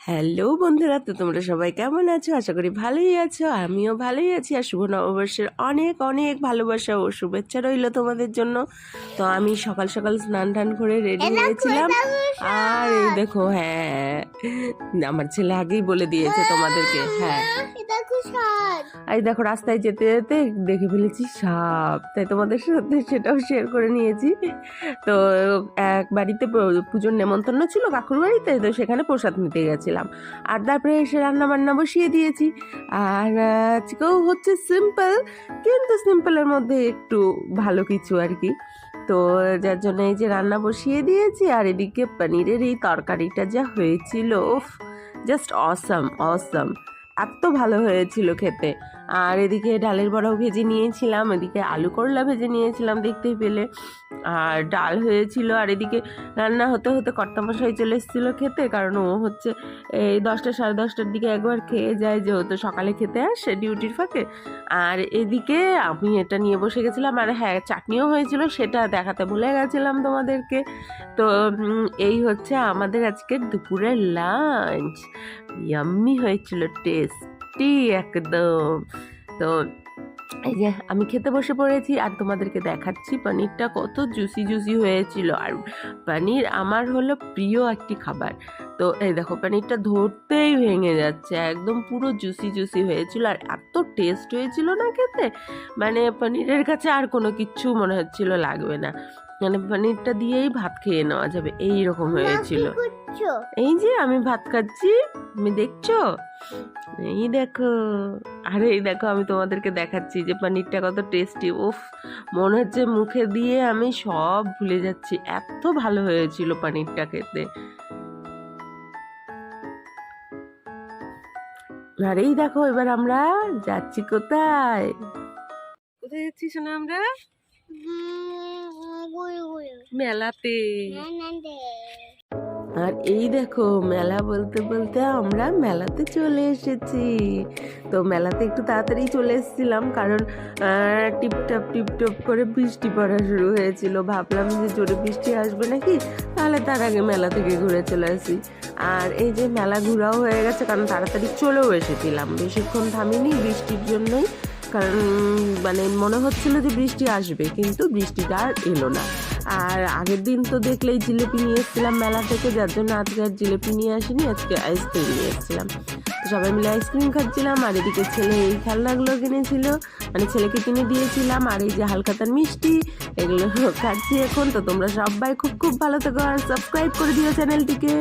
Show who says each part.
Speaker 1: Hello বন্ধুরা তো তোমরা সবাই কেমন আছো? আশা করি ভালোই আছো আমিও ভালোই আছি আর শুভ নববর্ষের অনেক অনেক ভালোবাসা ও শুভেচ্ছা রইল তোমাদের জন্য। তো আমি সকাল সকাল স্নান টান করে রেডি হয়েছিলাম। আর এই দেখো হ্যাঁ আমার ছেলে আগেই বলে দিয়েছে তোমাদেরকে হ্যাঁ। এই দেখো, রাস্তায় যেতে যেতে দেখে ফেলেছি সাপ। তাই তোমাদের সাথে সেটাও শেয়ার করে নিয়েছি। তো, এক বাড়িতে পুজোর নেমন্তন্ন ছিল কাকুর বাড়িতে, তো সেখানে প্রসাদ নিতে গেছিলাম। আর তারপরে এসে রান্না বান্না বসিয়ে দিয়েছি। আর আজকেও হচ্ছে সিম্পল কিন্তু সিম্পলের মধ্যে একটু ভালো কিছু আর কি। তো যার জন্য এই যে রান্না বসিয়ে দিয়েছি, আর এদিকে পনিরের এই তরকারিটা যা হয়েছিল জাস্ট অসাম অসাম এত ভালো হয়েছিল খেতে। আর এদিকে ডালের বড়াও ভেজে নিয়েছিলাম, এদিকে আলু করলা ভেজে নিয়েছিলাম দেখতেই পেলে। আর ডাল হয়েছিল, আর এদিকে রান্না হতে হতে কর্তামশাই চলে এসেছিল খেতে, কারণ ও হচ্ছে এই দশটা সাড়ে দশটার দিকে একবার খেয়ে যায় যেহেতু সকালে খেতে আসে ডিউটির ফাঁকে। আর এদিকে আমি এটা নিয়ে বসে গেছিলাম, আর হ্যাঁ চাটনিও হয়েছিল, সেটা দেখাতে ভুলে গেছিলাম তোমাদেরকে। তো এই হচ্ছে আমাদের আজকের দুপুরের লাঞ্চ। ইয়াম্মি হয়েছিল টেস্টি। একদম। তো এই যে আমি খেতে বসে পড়েছি আর তোমাদেরকে দেখাচ্ছি পনিরটা কত জুসি জুসি হয়েছিল। আর পনির আমার হলো প্রিয় একটি খাবার। তো এই দেখো পনিরটা ধরতেই ভেঙে যাচ্ছে একদম পুরো জুসি জুসি হয়েছিল। আর এত টেস্ট হয়েছিল না খেতে মানে পনিরের কাছে আর কোনো কিচ্ছু মনে হচ্ছিল লাগবে না। মানে পনিরটা দিয়েই ভাত খেয়ে নেওয়া যাবে এই রকম হয়েছিল।
Speaker 2: করছ
Speaker 1: এই যে আমি ভাত খাচ্ছি। তুমি দেখছ? এই দেখো। আরে এই দেখো আমি তোমাদেরকে দেখাচ্ছি যে পনিরটা কত টেস্টি উফ মনে হচ্ছে মুখে দিয়ে আমি সব ভুলে যাচ্ছি। এত ভালো হয়েছিল পনিরটা খেতে। আর এই দেখো এবার আমরা যাচ্ছি কোথায়? কোথায় যাচ্ছি শোনা আমরা? মেলাতে।
Speaker 2: দে
Speaker 1: আর এই দেখো, মেলা বলতে বলতে আমরা মেলাতে চলে এসেছি। তো মেলাতে একটু তাড়াতাড়ি চলে এসেছিলাম কারণ টিপটাপ টিপটপ করে বৃষ্টি পড়া শুরু হয়েছিল। ভাবলাম যে জোরে বৃষ্টি আসবে নাকি? তাহলে তার আগে মেলা থেকে ঘুরে চলে আসি। আর এই যে মেলা ঘোরাও হয়ে গেছে, কারণ তাড়াতাড়ি চলেও এসেছিলাম। বেশিক্ষণ থামিনি বৃষ্টির জন্যই। কারণ মানে মনে হচ্ছিল যে বৃষ্টি আসবে, কিন্তু বৃষ্টিটা আর এলো না। আর আগের দিন তো দেখলেই জিলিপি নিয়ে এসেছিলাম মেলা থেকে, যার জন্য আজকে আর জিলিপি নিয়ে আসিনি, আজকে আইসক্রিম নিয়ে এসেছিলাম। তো সবাই মিলে আইসক্রিম খাচ্ছিলাম, আর এদিকে ছেলে এই খেলনাগুলো কিনেছিল মানে ছেলেকে কিনে দিয়েছিলাম, আর এই যে হালখাতার মিষ্টি, এগুলো খাচ্ছি এখন। তো তোমরা সবাই খুব খুব ভালো থেকো, আর সাবস্ক্রাইব করে দিও চ্যানেলটিকে।